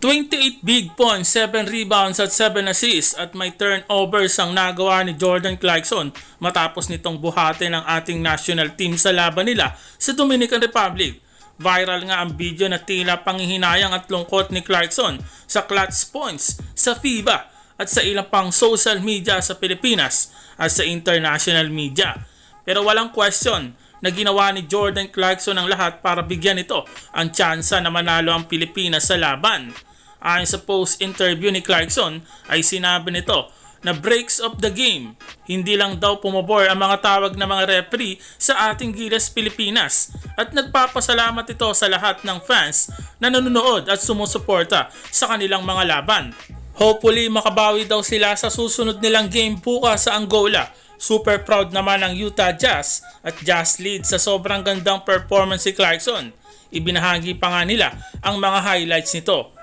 28 big points, 7 rebounds at 7 assists at may turnovers ang nagawa ni Jordan Clarkson matapos nitong buhati ng ating national team sa laban nila sa Dominican Republic. Viral nga ang video na tila panghihinayang at lungkot ni Clarkson sa clutch points sa FIBA at sa ilang pang social media sa Pilipinas at sa international media. Pero walang question na ginawa ni Jordan Clarkson ang lahat para bigyan ito ang tsansa na manalo ang Pilipinas sa laban. Ayon sa post-interview ni Clarkson ay sinabi nito na breaks of the game. Hindi lang daw pumabor ang mga tawag ng mga referee sa ating Gilas Pilipinas at nagpapasalamat ito sa lahat ng fans na nanonood at sumusuporta sa kanilang mga laban. Hopefully makabawi daw sila sa susunod nilang game bukas sa Angola. Super proud naman ang Utah Jazz at Jazz lead sa sobrang gandang performance si Clarkson. Ibinahagi pa nga nila ang mga highlights nito.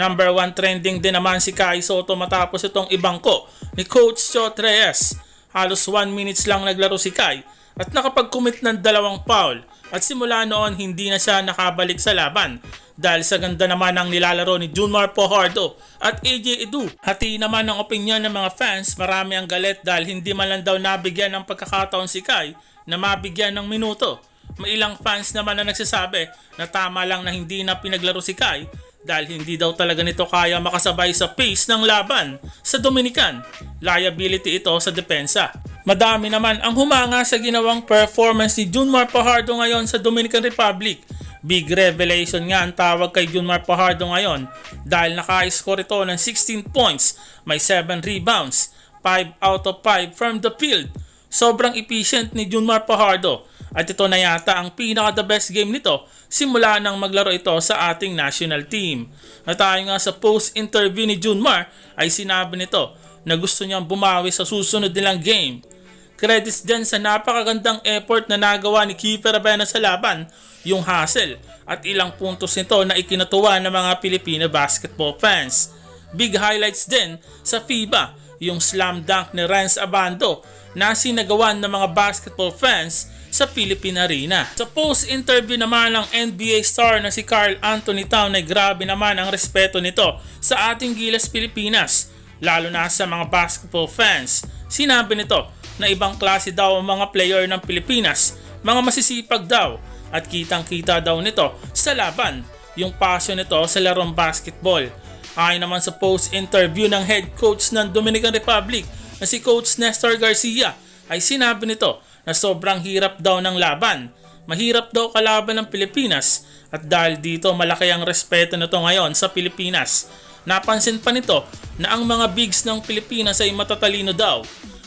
Number 1 trending din naman si Kai Soto matapos itong ibangko ni Coach Chot Reyes. Halos 1 minutes lang naglaro si Kai at nakapag-commit ng dalawang foul at simula noon hindi na siya nakabalik sa laban dahil sa ganda naman ng nilalaro ni Junmar Pohardo at AJ Edu. Hati naman ang opinion ng mga fans, marami ang galit dahil hindi man lang daw nabigyan ng pagkakataon si Kai na mabigyan ng minuto. May ilang fans naman na nagsasabi na tama lang na hindi na pinaglaro si Kai dahil hindi daw talaga nito kaya makasabay sa pace ng laban sa Dominican. Liability ito sa depensa. Madami naman ang humanga sa ginawang performance ni Junmar Pajardo ngayon sa Dominican Republic. Big revelation nga ang tawag kay Junmar Pajardo ngayon dahil naka-score ito ng 16 points, may 7 rebounds, 5 out of 5 from the field. Sobrang efficient ni Junmar Pajardo at ito na yata ang pinaka the best game nito simula nang maglaro ito sa ating national team. At tayo nga sa post-interview ni Junmar ay sinabi nito na gusto niyang bumawi sa susunod nilang game. Credits din sa napakagandang effort na nagawa ni Kiefer Abena sa laban, yung hustle at ilang puntos nito na ikinatuwa ng mga Pilipino basketball fans. Big highlights din sa FIBA, yung slam dunk ni Renz Abando na sinagawan ng mga basketball fans sa Philippine Arena. Sa post-interview naman ng NBA star na si Carl Anthony Town ay grabe naman ang respeto nito sa ating Gilas Pilipinas, lalo na sa mga basketball fans. Sinabi nito na ibang klase daw ang mga player ng Pilipinas, mga masisipag daw at kitang-kita daw nito sa laban yung passion nito sa larong basketball. Ayon naman sa post-interview ng head coach ng Dominican Republic na si Coach Nestor Garcia ay sinabi nito na sobrang hirap daw ng laban. Mahirap daw kalaban ng Pilipinas at dahil dito malaki ang respeto nito ngayon sa Pilipinas. Napansin pa nito na ang mga bigs ng Pilipinas ay matatalino daw,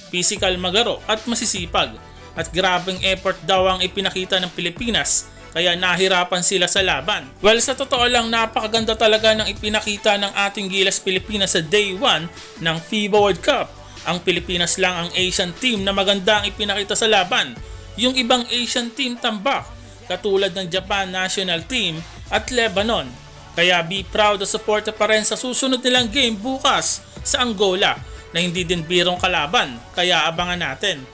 physical magaro at masisipag at grabing effort daw ang ipinakita ng Pilipinas kaya nahirapan sila sa laban. Well, sa totoo lang, napakaganda talaga ng ipinakita ng ating Gilas Pilipinas sa Day 1 ng FIBA World Cup. Ang Pilipinas lang ang Asian team na maganda ang ipinakita sa laban. Yung ibang Asian team tambak, katulad ng Japan national team at Lebanon. Kaya be proud at support pa rin sa susunod nilang game bukas sa Angola na hindi din birong kalaban, kaya abangan natin.